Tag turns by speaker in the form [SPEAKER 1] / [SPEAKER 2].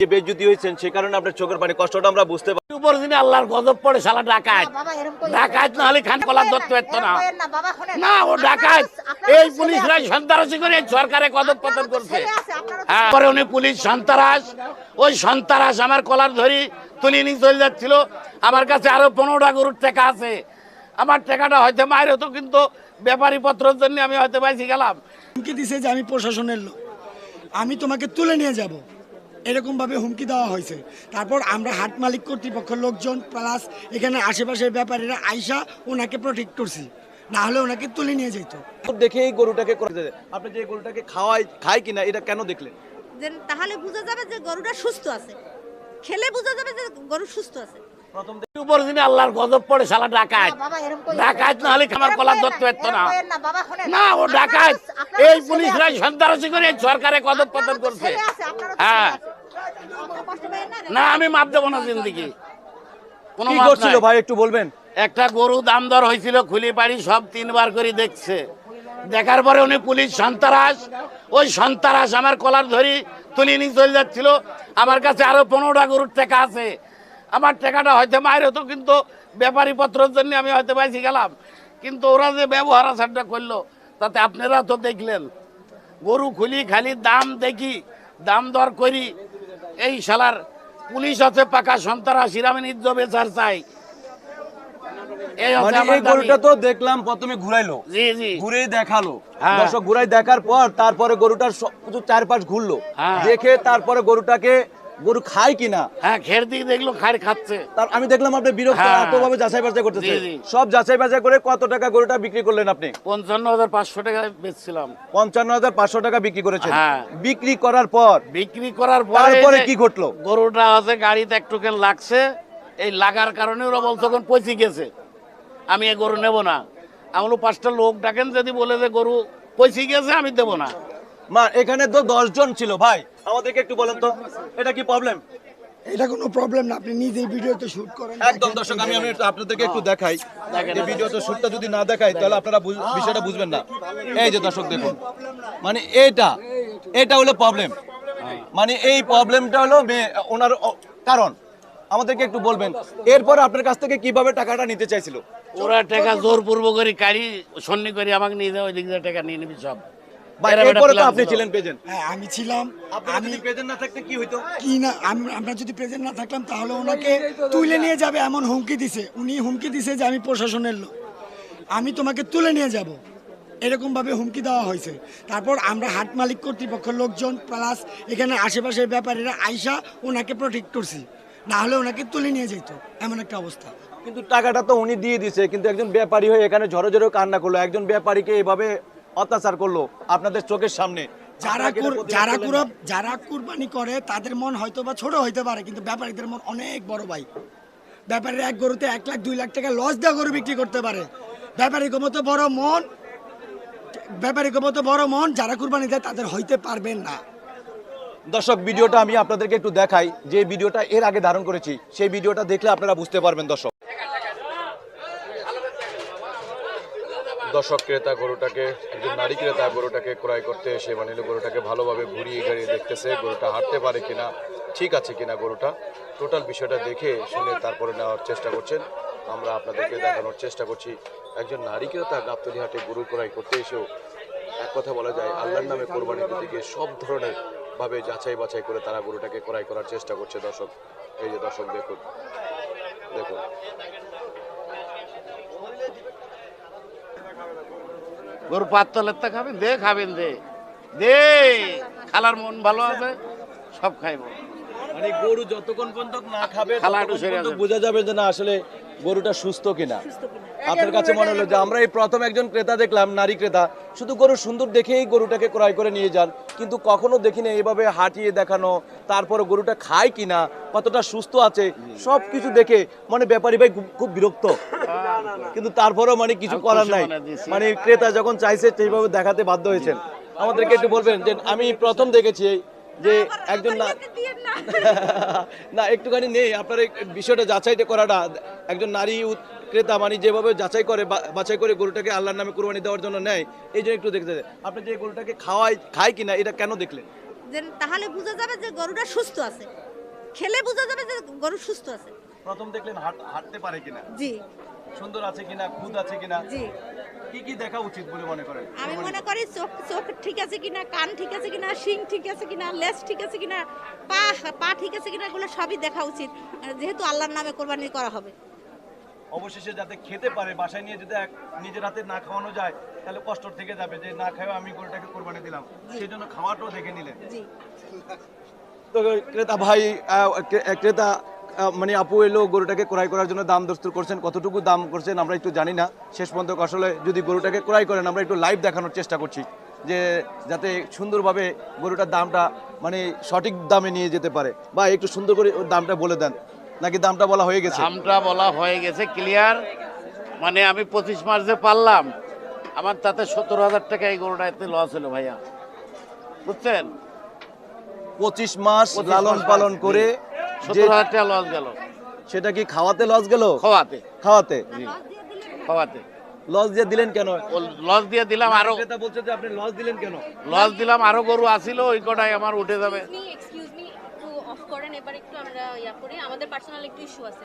[SPEAKER 1] যে বেজ্জুতি হয়েছেন সে কারণে আপনার চোখের পানি কষ্টটা আমরা বুঝতে পারি
[SPEAKER 2] উপর দিনে আল্লাহর গজব পড়ে শালা ডাকাত।
[SPEAKER 3] বাবা
[SPEAKER 2] ডাকাত না হলে খান কলার ধরতে পারতো না। না ও ডাকাত। এই পুলিশরা। সন্ত্রাসী করে সরকারে কদম পতন করছে। হ্যাঁ। পরে উনি পুলিশ সন্ত্রাস ওই সন্ত্রাস আমার কলার ধরি তুলে নিয়ে চলে যাচ্ছিল। আমার কাছে আরও পনেরোটা গরুর টাকা আছে। আমার টাকাটা হয়তো মায়ের হতো কিন্তু ব্যাপারী পত্রের জন্য আমি হয়তো বাইসি গেলাম।
[SPEAKER 4] হুমকি দিছে যে আমি প্রশাসনের লোক। আমি তোমাকে তুলে নিয়ে যাব। এরকম ভাবে হুমকি দেওয়া হয়েছে। তারপর আমরা হাট মালিক কর্তৃপক্ষের লোকজন প্লাস এখানে আশেপাশের ব্যাপারীরা আইসা ওনাকে প্রোটেক্ট করছি। না হলে ওনাকে তুলে নিয়ে যেত
[SPEAKER 1] দেখে এই গরুটাকে আপনি যে গরুটাকে খাওয়াই খায় কিনা এটা কেন দেখলেন?
[SPEAKER 3] তাহলে বোঝা যাবে যে গরুটা সুস্থ আছে। খেলে বোঝা যাবে যে গরু সুস্থ আছে।
[SPEAKER 1] প্রথম
[SPEAKER 2] উপর দিনে আল্লাহর গজব পড়ে শালা ডাকাত।
[SPEAKER 3] বাবা এরকম কই-
[SPEAKER 2] ডাকাত না হলে কলার
[SPEAKER 3] কইেন
[SPEAKER 2] ধরতে পারতো না
[SPEAKER 3] বাবা, শোনেন।
[SPEAKER 2] না ও ডাকাত। এই পুলিশরা সন্ত্রাসী করে সরকারে কদম পতন করছে। হ্যাঁ
[SPEAKER 3] ছেলে আছে। আপনারা কষ্ট পাবেন না?
[SPEAKER 2] আমি মাপ দেবো না জিন্দিগি। কোনো
[SPEAKER 1] কি
[SPEAKER 2] মাপ
[SPEAKER 1] করছিল
[SPEAKER 2] নাই।
[SPEAKER 1] ভাই একটু বলবেন?
[SPEAKER 2] একটা গরু দাম দর হয়েছিল খুলি পাড়ি সব তিনবার করে দেখছে। দেখার পরে উনি পুলিশ সন্ত্রাস ওই সন্ত্রাস আমার কলার ধরি তুলে নিয়ে চলে যাচ্ছিল। আমার কাছে আরও পনেরোটা গরুর টাকা আছে। আমার টাকাটা হয়তো মায়ের হতো কিন্তু ব্যাপারী পত্রের জন্য আমি হয়তো বাইসি গেলাম। কিন্তু ওরা যে ব্যবহার আচারটা করল তাতে আপনারা তো দেখলেন। গরু খুলি খালি দাম দেখি দাম দর করি। এই শালার পুলিশ আছে পাকা সন্তারা শিরামে নিজ বেচার চাই এই
[SPEAKER 1] মানে। গরুটা তো দেখলাম প্রথমে ঘুরাইলো
[SPEAKER 2] জি
[SPEAKER 1] দেখাল
[SPEAKER 2] হ্যাঁ।
[SPEAKER 1] দর্শক ঘুরাই দেখার পর তারপরে গরুটার চারপাশ ঘুরলো
[SPEAKER 2] হ্যাঁ।
[SPEAKER 1] দেখে তারপরে গরুটাকে গরু খায় কিনা?
[SPEAKER 2] হ্যাঁ খের দিকে দেখল খায় খাচ্ছে।
[SPEAKER 1] তার আমি দেখলাম আপনি বিরক্ত
[SPEAKER 2] হ্যাঁ।
[SPEAKER 1] এতভাবে যাচাই বাছাই করতেছে
[SPEAKER 2] জি, জি।
[SPEAKER 1] সব যাচাই বাছাই করে কত টাকা গরুটা বিক্রি করলেন আপনি?
[SPEAKER 2] পঞ্চান্ন হাজার পাঁচশো টাকা বেচছিলাম।
[SPEAKER 1] পঞ্চান্ন হাজার পাঁচশো টাকা বিক্রি করেছেন।
[SPEAKER 2] হ্যাঁ।
[SPEAKER 1] বিক্রি করার পর?
[SPEAKER 2] বিক্রি করার পর
[SPEAKER 1] তারপরে কি ঘটলো?
[SPEAKER 2] গরুটা আছে গাড়িতে একটু কেন লাগছে। এই লাগার কারণে ওরা বলছে তখন পচি গেছে। আমি এ গরু নেব না। আমি বলব, পাঁচটা লোক ডাকেন যদি বলে যে গরু পচি গেছে আমি দেবো না।
[SPEAKER 1] মা এখানে তো দশ জন ছিল ভাই। আমাদেরকে একটু বলেন তো এটা কি প্রবলেম
[SPEAKER 4] এটা কোনো প্রবলেম না আপনি নিজেই ভিডিওতে শুট করেন।
[SPEAKER 1] একদম দর্শক আমি আমি আপনাদেরকে একটু দেখাই। ভিডিওতে শুটটা যদি না দেখাই তাহলে আপনারা বিষয়টা বুঝবেন না। এই যে দর্শক দেখুন। মানে এটা এটা হলো প্রবলেম মানে এই প্রবলেমটা হলো ওনার কারণ। আমাদেরকে একটু বলবেন এরপর আপনার কাছ থেকে কীভাবে টাকাটা নিতে চাইছিল?
[SPEAKER 2] ওরা টাকা জোর পূর্ব করে কারি সন্নি করে আমাকে নিয়ে যাও ওই দিক টাকা নিয়ে নিবি সব।
[SPEAKER 1] এরপরে তো আপনি ছিলেন পেজেন্ট
[SPEAKER 4] হ্যাঁ আমি ছিলাম আমি
[SPEAKER 1] যদি না থাকতে কি হইতো?
[SPEAKER 4] কি না আমরা যদি প্রেজেন্ট না থাকলাম তাহলে ওনাকে তুলে নিয়ে যাবে এমন হুমকি দিছে। উনি হুমকি দিছে যে আমি প্রশাসনের লোক। আমি তোমাকে তুলে নিয়ে যাব। এরকম ভাবে হুমকি দেওয়া হয়েছে। তারপর আমরা হাট মালিক কর্তৃপক্ষের লোকজন প্লাস এখানে আশেপাশের ব্যাপারীরা আইসা ওনাকে প্রোটেক্ট করছি। না হলে ওনাকে তুলে নিয়ে যেত এমন একটা অবস্থা।
[SPEAKER 1] কিন্তু টাকাটা তো উনি দিয়ে দিছে কিন্তু একজন ব্যাপারী হয়ে এখানে ঝড়ো ঝড়ো কান্না করল। একজন ব্যাপারীকে এভাবে অত্যাচার করল আপনাদের চোখের সামনে।
[SPEAKER 4] যারা যারা কুরবানি করে তাদের মন হয়তো বা ছোট হইতে পারে কিন্তু ব্যাপারীদের মন অনেক বড় ভাই। ব্যাপারীরা এক গরুতে এক লাখ দুই লাখ টাকা লস দেওয়া গরু বিক্রি করতে পারে। ব্যাপারী মতো বড় মন ব্যাপারী মতো বড় মন যারা কুরবানি দেয় তাদের হইতে পারবেন না।
[SPEAKER 1] দর্শক ভিডিওটা আমি আপনাদেরকে একটু দেখাই। যে ভিডিওটা এর আগে ধারণ করেছি সেই ভিডিওটা দেখলে আপনারা বুঝতে পারবেন দর্শক। দর্শক ক্রেতা গরুটাকে, একজন নারী ক্রেতা গরুটাকে ক্রয় করতে এসে মানে গরুটাকে ভালোভাবে ঘুরিয়ে ঘাড়িয়ে দেখতেছে, গরুটা হাঁটতে পারে কিনা, ঠিক আছে কিনা গরুটা। টোটাল বিষয়টা দেখে শুনে তারপরে নেওয়ার চেষ্টা করছেন। আমরা আপনাদেরকে দেখানোর চেষ্টা করছি, একজন নারী ক্রেতা গাবতলি হাটে গরু ক্রয় করতে এসেও এক কথা বলা যায়, আল্লাহর নামে কোরবানি গিয়ে সব ধরনের ভাবে যাচাই বাছাই করে তারা গরুটাকে ক্রয় করার চেষ্টা করছে দর্শক। এই যে দর্শক, দেখুন। দেখুন।
[SPEAKER 2] গরু পাতলের তা খাবেন দে খাবেন দে। দে খালার মন ভালো আছে সব খাইব।
[SPEAKER 1] মানে গরু যতক্ষণ পর্যন্ত না খাবে
[SPEAKER 2] খালা একটু
[SPEAKER 1] ততক্ষণ
[SPEAKER 2] সেরে
[SPEAKER 1] বোঝা যাবে যে না আসলে গরুটা সুস্থ কিনা। আপনার কাছে মনে হলো যে আমরা এই প্রথম একজন ক্রেতা দেখলাম নারী ক্রেতা। শুধু গরু সুন্দর দেখেই গরুটাকে ক্রয় করে নিয়ে যান কিন্তু কখনো দেখিনি এইভাবে হাঁটিয়ে দেখানো তারপরে গরুটা খায় কিনা কতটা সুস্থ আছে সব কিছু দেখে মানে ব্যাপারী ভাই খুব বিরক্ত। কিন্তু তারপরেও মানে কিছু করার নাই।
[SPEAKER 2] মানে
[SPEAKER 1] ক্রেতা যখন চাইছে সেইভাবে দেখাতে বাধ্য হয়েছেন। আমাদেরকে একটু বলবেন যে আমি প্রথম দেখেছি যে একজন না না। একটুখানি নেই। আপনার বিষয়টা যাচাইটা করাটা একজন নারী ক্রেতা মানে যেভাবে যাচাই করে বা- বাছাই করে গরুটাকে আল্লাহর নামে কুরবানি দেওয়ার জন্য নেয় এই জন্য একটু দেখতে চাই। আপনি যে গরুটাকে খাওয়াই খায় কিনা এটা কেন দেখলেন?
[SPEAKER 3] তাহলে বোঝা যাবে যে গরুটা সুস্থ আছে। খেলে বোঝা যাবে যে গরু সুস্থ আছে।
[SPEAKER 1] প্রথম দেখলেন হাঁটতে পারে কিনা?
[SPEAKER 3] জি।
[SPEAKER 1] সুন্দর আছে কিনা খুদ আছে কিনা?
[SPEAKER 3] জি।
[SPEAKER 1] কি কি দেখা উচিত বলে মনে করেন?
[SPEAKER 3] আমি মনে করি চোখ চোখ ঠিক আছে কিনা কান ঠিক আছে কিনা শিং ঠিক আছে কিনা লেজ ঠিক আছে কিনা পা পা ঠিক আছে কিনা এগুলো সবই দেখা উচিত। যেহেতু আল্লাহর নামে কোরবানি করা হবে।
[SPEAKER 1] অবশেষে যাতে খেতে পারে বাসায় নিয়ে যদি এক- নিজের হাতে না খাওয়ানো যায় তাহলে কষ্ট থেকে যাবে যে না খাওয়া আমি গরুটাকে কোরবানি দিলাম। সেই জন্য খাওয়াটাও দেখে নিলেন।
[SPEAKER 3] জি।
[SPEAKER 1] তো ক্রেতা ভাই ক্রেতা মানে আপু এলো গরুটাকে ক্রয় করার জন্য দাম দস্তুর করছেন কতটুকু দাম করছেন আমরা একটু জানি না। শেষ পর্যন্ত আসলে যদি গরুটাকে ক্রয় করেন আমরা একটু লাইভ দেখানোর চেষ্টা করছি যে যাতে সুন্দরভাবে গরুটার দামটা মানে সঠিক দামে নিয়ে যেতে পারে। বা একটু সুন্দর করে ওর দামটা বলে দেন। নাকি দামটা বলা হয়ে গেছে?
[SPEAKER 2] দামটা বলা হয়ে গেছে ক্লিয়ার মানে আমি পঁচিশ মার্চে পারলাম। আমার তাতে সত্তর হাজার টাকা এই গরুটাতে লস হলো ভাইয়া। বুঝছেন?
[SPEAKER 1] পঁচিশ মাস লালন পালন করে
[SPEAKER 2] সত্তর হাজার টাকা লস গেল।
[SPEAKER 1] সেটা কি খাওয়াতে লস গেল?
[SPEAKER 2] খাওয়াতে।
[SPEAKER 1] খাওয়াতে?
[SPEAKER 2] খাওয়াতে।
[SPEAKER 1] লস দিয়ে দিলেন কেন?
[SPEAKER 2] লস দিয়ে দিলাম আরও
[SPEAKER 1] ক্রেতা বলছে যে আপনি লস দিলেন কেন?
[SPEAKER 2] লস দিলাম আরও গরু আসিল ওই কটাই আমার উঠে যাবে।
[SPEAKER 5] এক্সকিউজ মি একটু অফ করেন এবার একটু আমরা ইয়া করি। আমাদের পার্সোনাল একটু ইস্যু আছে।